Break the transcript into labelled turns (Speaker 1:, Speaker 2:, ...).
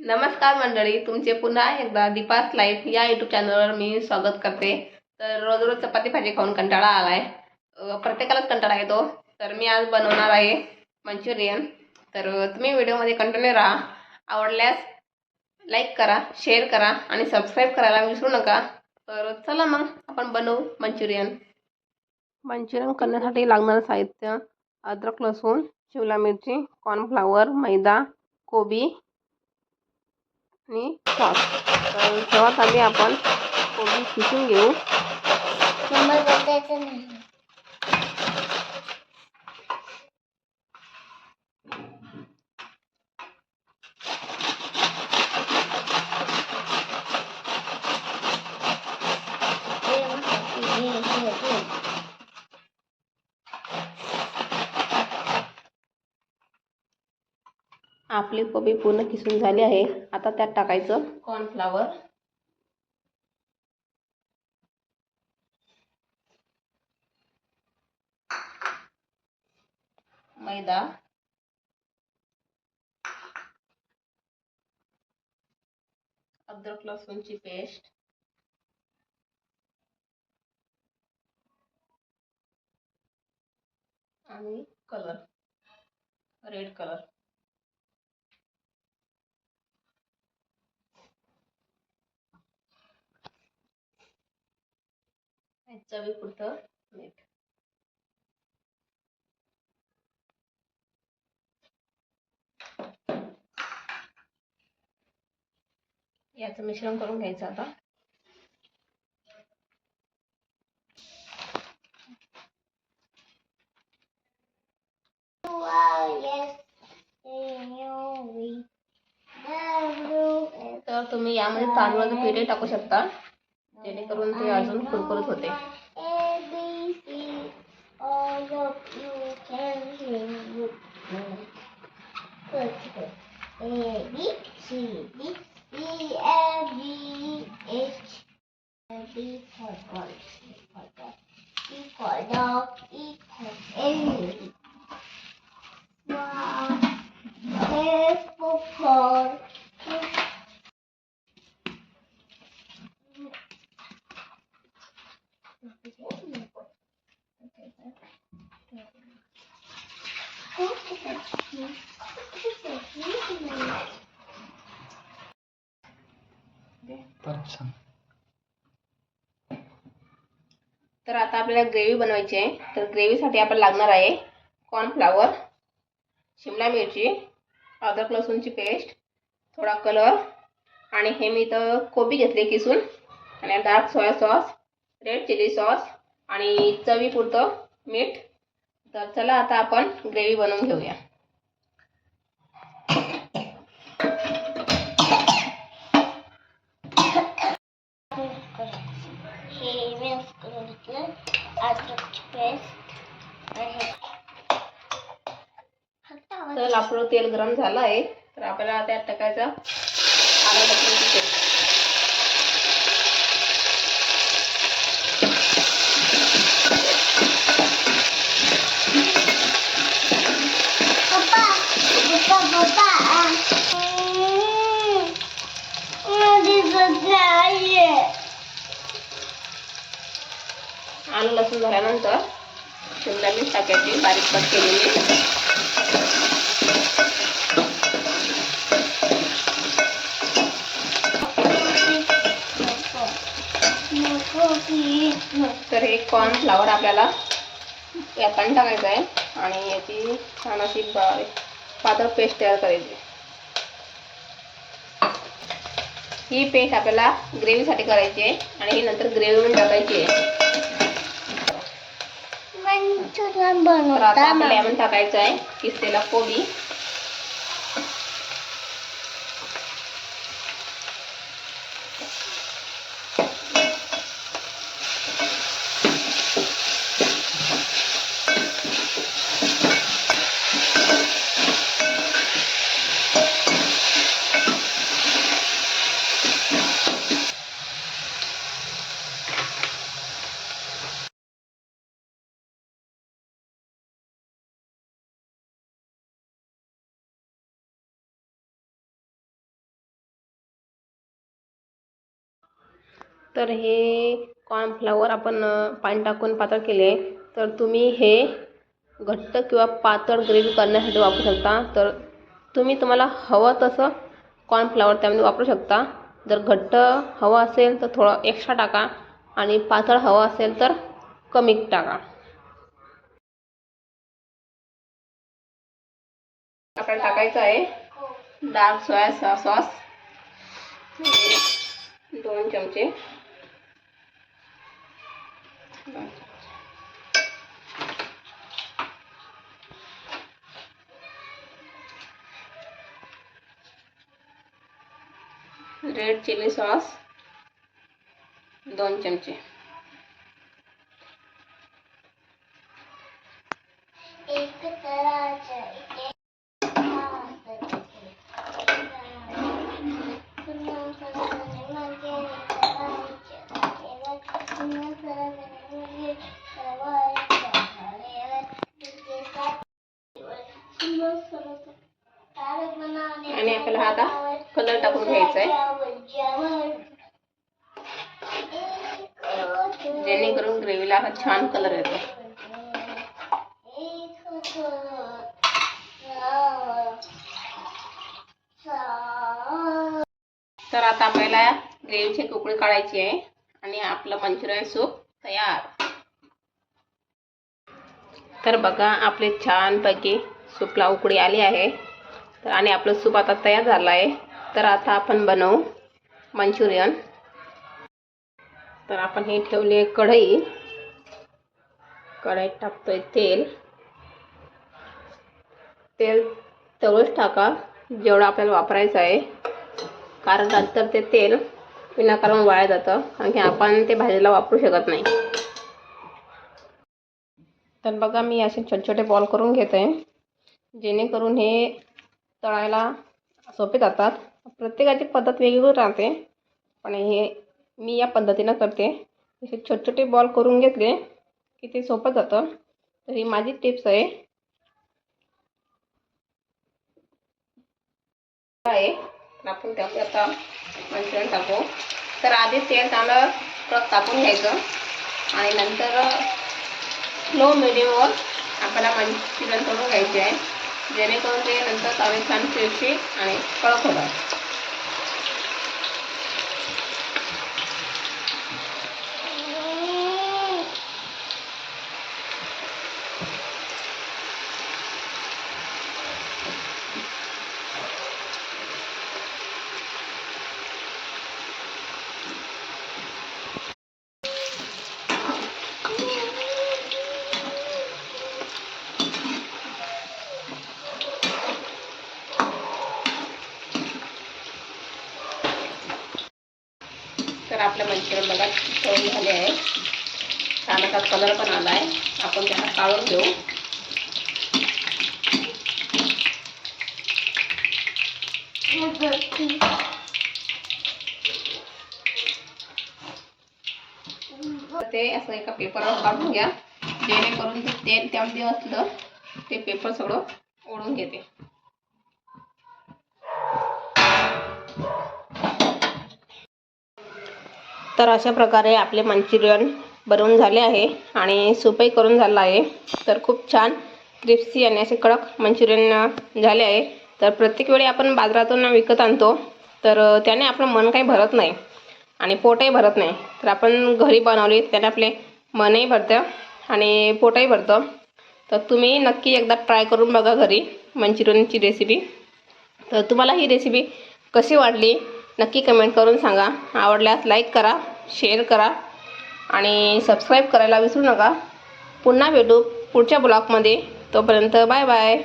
Speaker 1: नमस्कार मंडळी तुमचे पुन्हा एकदा दीपास लाईफ या यूट्यूब चॅनलवर मी स्वागत करते. तर रोज रोज चपाती भाजी खाऊन कंटाळा आला आहे प्रत्येकालाच कंटाळा येतो. तर मी आज बनवणार आहे मंचुरियन. तर तुम्ही व्हिडिओमध्ये कंटिन्यू राहा. आवडल्यास लाईक करा शेअर करा आणि सबस्क्राईब करायला विसरू नका. तर चला मग आपण बनवू मंचुरियन. मंचुरियन करण्यासाठी लागणारं साहित्य अद्रक लसूण शिमला मिरची कॉर्नफ्लावर मैदा कोबी आणि सॉस तर सर्वात आधी आपण कोबी खिसून घेऊ.
Speaker 2: नंबर बदलायचा नाही हे हे हे हे
Speaker 1: आपली कोबी पूर्ण किसून झाली आहे. आता त्यात टाकायचं कॉर्नफ्लावर मैदा. अद्रक लसूणची पेस्ट. आणि कलर रेड कलर चवीपुरतं मीठ. याचं मिश्रण करून घ्यायचं आता. तर तुम्ही यामध्ये तांदळाचं पिठे टाकू शकता. जेणेकरून ते अजून कुरकुरीत होते
Speaker 2: A B C all of you can
Speaker 1: तर आता आपल्याला ग्रेव्ही बनवायची आहे. तर ग्रेव्हीसाठी आपण लागणार आहे कॉर्नफ्लावर शिमला मिरची अद्रक लसूणची पेस्ट थोडा कलर आणि हे मी इथं कोबी घेतले किसून. आणि dark soya sauce red chilli sauce आणि चवीपुरतं मीठ तर चला आता आपण ग्रेव्ही बनवून घेऊया. तर आपलं तेल गरम झालं आहे तर आपल्याला त्यात टाकायचं आलं लसूणची पेस्ट
Speaker 2: पप्पा पप्पा पप्पा माझी आहे
Speaker 1: आलं लसूण झाल्यानंतर शिमला मिरच टाकायची बारीक कट केलेली. तर हे कॉर्नफ्लावर आपल्याला यातून टाकायचं आहे आणि याची छान अशी बारीक पातळ पेस्ट तयार करायची ही पेस्ट आपल्याला ग्रेव्हीसाठी करायची आहे आणि ही नंतर ग्रेव्हीमध्ये टाकायची आहे. आता
Speaker 2: बनवता
Speaker 1: टाकायचं आहे किसलेला कोबी. तर हे कॉर्नफ्लावर आपण पाणी टाकून पातळ केले. आहे तर तुम्ही हे घट्ट किंवा पातळ ग्रेव्ही करण्यासाठी वापरू शकता. तर तुम्ही तुम्हाला हवं तसं कॉर्नफ्लावर त्यामध्ये वापरू शकता. जर घट्ट हवं असेल तर थोडं एक्स्ट्रा टाका आणि पातळ हवं असेल तर कमी टाका. आपल्याला टाकायचं आहे डार्क सोया सॉस दोन चमचे. रेड चिली सॉस दोन चमचे
Speaker 2: एक तराच्या इथे
Speaker 1: आणि आपल्याला हा आता कलर टाकून घ्यायचा आहे जेणेकरून ग्रेव्हीला हा छान कलर येतो. तर आता आपल्याला ग्रेव्हीचे एक काढायचे काढायची आहे आणि आपलं मंचुरियन सूप तयार. तर बघा आपले छानपैकी सूपला उकडी आली आहे. तर आणि आपलं सूप आता तयार झालं आहे. तर आता आपण बनवू मंचुरियन. तर आपण हे ठेवले कढई. कढईत टाकतोय तेल. तेल तेवढंच टाका जेवढं आपल्याला वापरायचं आहे. कारण नंतर ते तेल विनाकारण वाया जातं. कारण की आपण ते भाजीला वापरू शकत नाही. तर बघा मी असे छोटे छोटे बॉल करून घेत आहे जेणेकरून हे तळायला सोपे जातात. प्रत्येकाची पद्धत वेगवेगळी राहते. पण हे मी या पद्धतीनं करते. असे छोटे छोटे बॉल करून घेतले की ते सोपं जातं. तर ही माझी टिप्स आहे. आहे. आपण त्यामध्ये आता मंचुरियन टाकू. तर आधी तेल चांगलं कडक टाकून घ्यायचं. आणि नंतर स्लो मिडियमवर आपल्याला मंचुरियन करून घ्यायचे आहे. जेणेकरून ते नंतर चांगले छान क्रिस्पी आणि कडक होतात तर आपलं मंचुरियन बघा तळून झाले आहे छान असा कलर पण आला आहे आपण त्याला काढून घेऊ. ते असं एका पेपरवर काढून घ्या. जेणेकरून ते तेल त्यामध्ये असलं ते पेपर सगळं ओढून घेते. तर अशा प्रकारे आपले मंचुरियन बनवून झाले आहे आणि सूपही करून झालं आहे. तर खूप छान क्रिप्सी आणि असे कडक मंचुरियन झाले आहे. तर प्रत्येक वेळी आपण बाजारातून विकत आणतो. तर त्याने आपलं मन काही भरत नाही आणि पोटही भरत नाही. तर आपण घरी बनवली त्याने आपले मनही भरतं आणि पोटही भरतं. तर तुम्ही नक्की एकदा ट्राय करून बघा घरी मंचुरियनची रेसिपी तर तुम्हाला ही रेसिपी कशी वाटली नक्की कमेंट करून सांगा. आवडल्यास लाईक करा शेअर करा. आणि सबस्क्राईब करायला विसरू नका. पुन्हा भेटू पुढच्या ब्लॉगमध्ये तोपर्यंत बाय बाय